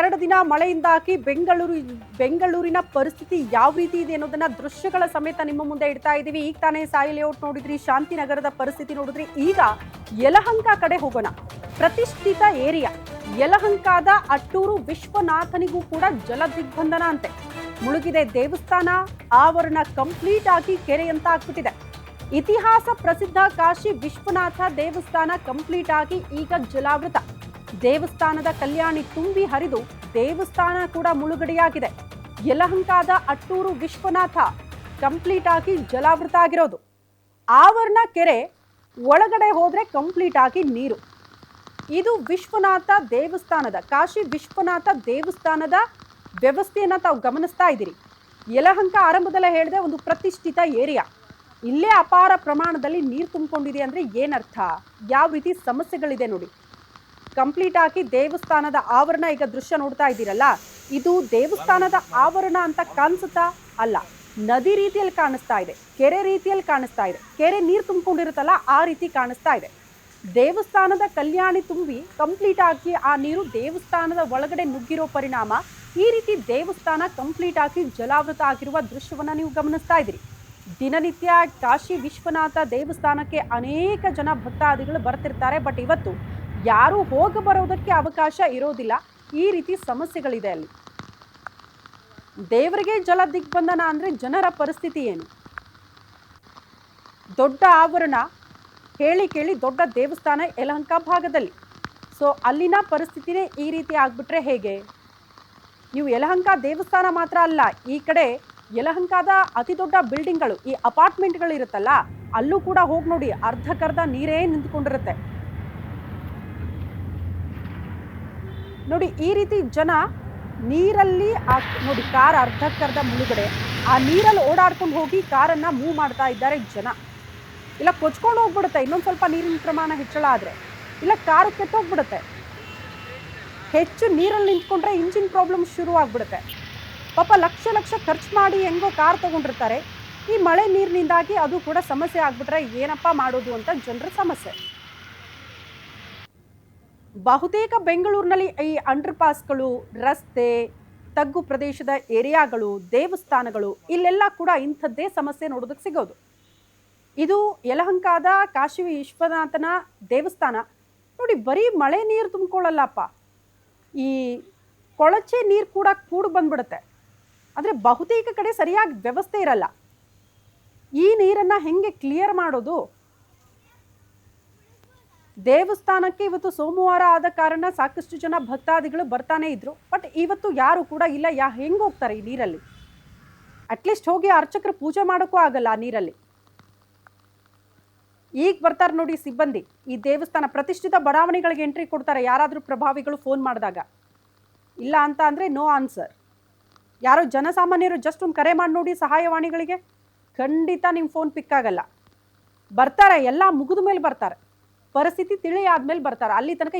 ಎರಡು ದಿನ ಮಳೆಯಿಂದಾಗಿ ಬೆಂಗಳೂರು, ಬೆಂಗಳೂರಿನ ಪರಿಸ್ಥಿತಿ ಯಾವ ರೀತಿ ಇದೆ ಅನ್ನೋದನ್ನ ದೃಶ್ಯಗಳ ಸಮೇತ ನಿಮ್ಮ ಮುಂದೆ ಇಡ್ತಾ ಇದ್ದೀವಿ. ಈಗ ತಾನೇ ಸಾಯಿ ಲೇಔಟ್ ನೋಡಿದ್ರಿ, ಶಾಂತಿನಗರದ ಪರಿಸ್ಥಿತಿ ನೋಡಿದ್ರಿ. ಈಗ ಯಲಹಂಕ ಕಡೆ ಹೋಗೋಣ. ಪ್ರತಿಷ್ಠಿತ ಏರಿಯಾ. ಯಲಹಂಕಾದ ಅಟ್ಟೂರು ವಿಶ್ವನಾಥನಿಗೂ ಕೂಡ ಜಲ ದಿಗ್ಬಂಧನ ಅಂತೆ. ಮುಳುಗಿದೆ ದೇವಸ್ಥಾನ, ಆವರಣ ಕಂಪ್ಲೀಟ್ ಆಗಿ ಕೆರೆಯಂತ ಆಗ್ಬಿಟ್ಟಿದೆ. ಇತಿಹಾಸ ಪ್ರಸಿದ್ಧ ಕಾಶಿ ವಿಶ್ವನಾಥ ದೇವಸ್ಥಾನ ಕಂಪ್ಲೀಟ್ ಆಗಿ ಈಗ ಜಲಾವೃತ. ದೇವಸ್ಥಾನದ ಕಲ್ಯಾಣಿ ತುಂಬಿ ಹರಿದು ದೇವಸ್ಥಾನ ಕೂಡ ಮುಳುಗಡೆಯಾಗಿದೆ. ಯಲಹಂಕಾದ ಅಟ್ಟೂರು ವಿಶ್ವನಾಥ ಕಂಪ್ಲೀಟ್ ಆಗಿ ಜಲಾವೃತ ಆಗಿರೋದು. ಆವರಣ ಕೆರೆ ಒಳಗಡೆ ಹೋದರೆ ಕಂಪ್ಲೀಟ್ ಆಗಿ ನೀರು. ಇದು ವಿಶ್ವನಾಥ ದೇವಸ್ಥಾನದ, ಕಾಶಿ ವಿಶ್ವನಾಥ ದೇವಸ್ಥಾನದ ವ್ಯವಸ್ಥೆಯನ್ನು ತಾವು ಗಮನಿಸ್ತಾ ಇದ್ದೀರಿ. ಯಲಹಂಕ ಆರಂಭದಲ್ಲೇ ಹೇಳಿದೆ, ಒಂದು ಪ್ರತಿಷ್ಠಿತ ಏರಿಯಾ. ಇಲ್ಲೇ ಅಪಾರ ಪ್ರಮಾಣದಲ್ಲಿ ನೀರು ತುಂಬಿಕೊಂಡಿದೆ ಅಂದರೆ ಏನರ್ಥ? ಯಾವ ರೀತಿ ಸಮಸ್ಯೆಗಳಿದೆ ನೋಡಿ. ಕಂಪ್ಲೀಟ್ ಆಗಿ ದೇವಸ್ಥಾನದ ಆವರಣ ಈಗ ದೃಶ್ಯ ನೋಡ್ತಾ ಇದ್ದೀರಲ್ಲ? ಇದು ದೇವಸ್ಥಾನದ ಆವರಣ ಅಂತ ಕಾಣಿಸುತ್ತಾ ಅಲ್ಲ. ನದಿ ರೀತಿಯಲ್ಲಿ ಕಾಣಿಸ್ತಾ ಇದೆ, ಕೆರೆ ರೀತಿಯಲ್ಲಿ ಕಾಣಿಸ್ತಾ ಇದೆ, ಕೆರೆ ನೀರು ತುಂಬಿಕೊಂಡಿರುತ್ತಲ್ಲ, ಆ ರೀತಿ ಕಾಣಿಸ್ತಾ ಇದೆ. ದೇವಸ್ಥಾನದ ಕಲ್ಯಾಣಿ ತುಂಬಿ ಕಂಪ್ಲೀಟ್ ಆಗಿ ಆ ನೀರು ದೇವಸ್ಥಾನದ ಒಳಗಡೆ ನುಗ್ಗಿರೋ ಪರಿಣಾಮ, ಈ ರೀತಿ ದೇವಸ್ಥಾನ ಕಂಪ್ಲೀಟ್ ಆಗಿ ಜಲಾವೃತ ಆಗಿರುವ ದೃಶ್ಯವನ್ನು ನೀವು ಗಮನಿಸ್ತಾ ಇದ್ದೀರಿ. ದಿನನಿತ್ಯ ಕಾಶಿ ವಿಶ್ವನಾಥ ದೇವಸ್ಥಾನಕ್ಕೆ ಅನೇಕ ಜನ ಭಕ್ತಾದಿಗಳು ಬರ್ತಿರ್ತಾರೆ, ಬಟ್ ಇವತ್ತು ಯಾರು ಹೋಗ ಬರೋದಕ್ಕೆ ಅವಕಾಶ ಇರೋದಿಲ್ಲ. ಈ ರೀತಿ ಸಮಸ್ಯೆಗಳಿದೆ ಅಲ್ಲಿ. ದೇವರಿಗೆ ಜಲ ದಿಗ್ಬಂಧನ ಅಂದ್ರೆ ಜನರ ಪರಿಸ್ಥಿತಿ ಏನು? ದೊಡ್ಡ ಆವರಣ ಹೇಳಿ ಕೇಳಿ ದೊಡ್ಡ ದೇವಸ್ಥಾನ ಯಲಹಂಕ ಭಾಗದಲ್ಲಿ. ಸೊ ಅಲ್ಲಿನ ಪರಿಸ್ಥಿತಿನೇ ಈ ರೀತಿ ಆಗ್ಬಿಟ್ರೆ ಹೇಗೆ? ನೀವು ಯಲಹಂಕ ದೇವಸ್ಥಾನ ಮಾತ್ರ ಅಲ್ಲ, ಈ ಕಡೆ ಯಲಹಂಕದ ಅತಿ ದೊಡ್ಡ ಬಿಲ್ಡಿಂಗ್ಗಳು ಈ ಅಪಾರ್ಟ್ಮೆಂಟ್ಗಳು ಇರುತ್ತಲ್ಲ, ಅಲ್ಲೂ ಕೂಡ ಹೋಗಿ ನೋಡಿ, ಅರ್ಧಕ್ಕರ್ಧ ನೀರೇ ನಿಂತ್ಕೊಂಡಿರುತ್ತೆ. ನೋಡಿ, ಈ ರೀತಿ ಜನ ನೀರಲ್ಲಿ ಆ, ನೋಡಿ, ಕಾರ್ ಅರ್ಧಕ್ಕರ್ಧ ಮುಳುಗಡೆ, ಆ ನೀರಲ್ಲಿ ಓಡಾಡ್ಕೊಂಡು ಹೋಗಿ ಕಾರನ್ನ ಮೂವ್ ಮಾಡ್ತಾ ಇದ್ದಾರೆ ಜನ. ಇಲ್ಲ, ಕೊಚ್ಕೊಂಡು ಹೋಗ್ಬಿಡುತ್ತೆ. ಇನ್ನೊಂದು ಸ್ವಲ್ಪ ನೀರಿನ ಪ್ರಮಾಣ ಹೆಚ್ಚಳ ಆದರೆ. ಇಲ್ಲ, ಕಾರು ಕೆಟ್ಟೋಗ್ಬಿಡುತ್ತೆ. ಹೆಚ್ಚು ನೀರಲ್ಲಿ ನಿಂತ್ಕೊಂಡ್ರೆ ಇಂಜಿನ್ ಪ್ರಾಬ್ಲಮ್ ಶುರು ಆಗ್ಬಿಡುತ್ತೆ. ಪಾಪ ಲಕ್ಷ ಲಕ್ಷ ಖರ್ಚು ಮಾಡಿ ಹೆಂಗೋ ಕಾರ್ ತಗೊಂಡಿರ್ತಾರೆ. ಈ ಮಳೆ ನೀರಿನಿಂದಾಗಿ ಅದು ಕೂಡ ಸಮಸ್ಯೆ ಆಗ್ಬಿಟ್ರೆ ಏನಪ್ಪ ಮಾಡೋದು ಅಂತ ಜನರ ಸಮಸ್ಯೆ. ಬಹುತೇಕ ಬೆಂಗಳೂರಿನಲ್ಲಿ ಈ ಅಂಡರ್ ಪಾಸ್ಗಳು ರಸ್ತೆ, ತಗ್ಗು ಪ್ರದೇಶದ ಏರಿಯಾಗಳು, ದೇವಸ್ಥಾನಗಳು, ಇಲ್ಲೆಲ್ಲ ಕೂಡ ಇಂಥದ್ದೇ ಸಮಸ್ಯೆ ನೋಡೋದಕ್ಕೆ ಸಿಗೋದು. ಇದು ಯಲಹಂಕಾದ ಕಾಶಿ ವಿಶ್ವನಾಥನ ದೇವಸ್ಥಾನ. ನೋಡಿ, ಬರೀ ಮಳೆ ನೀರು ತುಂಬಿಕೊಳ್ಳಲ್ಲಪ್ಪ. ಈ ಕೊಳಚೆ ನೀರು ಕೂಡ ಕೂಡು ಬಂದ್ಬಿಡುತ್ತೆ. ಆದರೆ ಬಹುತೇಕ ಕಡೆ ಸರಿಯಾಗಿ ವ್ಯವಸ್ಥೆ ಇರಲ್ಲ. ಈ ನೀರನ್ನು ಹೆಂಗೆ ಕ್ಲಿಯರ್ ಮಾಡೋದು? ದೇವಸ್ಥಾನಕ್ಕೆ ಇವತ್ತು ಸೋಮವಾರ ಆದ ಕಾರಣ ಸಾಕಷ್ಟು ಜನ ಭಕ್ತಾದಿಗಳು ಬರ್ತಾನೆ ಇದ್ರು. ಬಟ್ ಇವತ್ತು ಯಾರು ಕೂಡ ಇಲ್ಲ. ಯಾ, ಹೆಂಗೆ ಹೋಗ್ತಾರೆ ಈ ನೀರಲ್ಲಿ? ಅಟ್ಲೀಸ್ಟ್ ಹೋಗಿ ಅರ್ಚಕರು ಪೂಜೆ ಮಾಡೋಕ್ಕೂ ಆಗಲ್ಲ ಆ ನೀರಲ್ಲಿ. ಈಗ ಬರ್ತಾರೆ ನೋಡಿ ಸಿಬ್ಬಂದಿ. ಈ ದೇವಸ್ಥಾನ ಪ್ರತಿಷ್ಠಿತ ಬಡಾವಣೆಗಳಿಗೆ ಎಂಟ್ರಿ ಕೊಡ್ತಾರೆ. ಯಾರಾದರೂ ಪ್ರಭಾವಿಗಳು ಫೋನ್ ಮಾಡಿದಾಗ. ಇಲ್ಲ ಅಂತ ಅಂದರೆ ನೋ ಆನ್ಸರ್ ಯಾರೋ ಜನಸಾಮಾನ್ಯರು ಜಸ್ಟ್ ಒಂದು ಕರೆ ಮಾಡಿ ನೋಡಿ ಸಹಾಯವಾಣಿಗಳಿಗೆ. ಖಂಡಿತ ನಿಮ್ಮ ಫೋನ್ ಪಿಕ್ ಆಗಲ್ಲ. ಬರ್ತಾರೆ, ಎಲ್ಲ ಮುಗಿದ ಮೇಲೆ ಬರ್ತಾರೆ. ಪರಿಸ್ಥಿತಿ ತಿಳಿ ಆದ್ಮೇಲೆ ಬರ್ತಾರೆ. ಅಲ್ಲಿ ತನಕ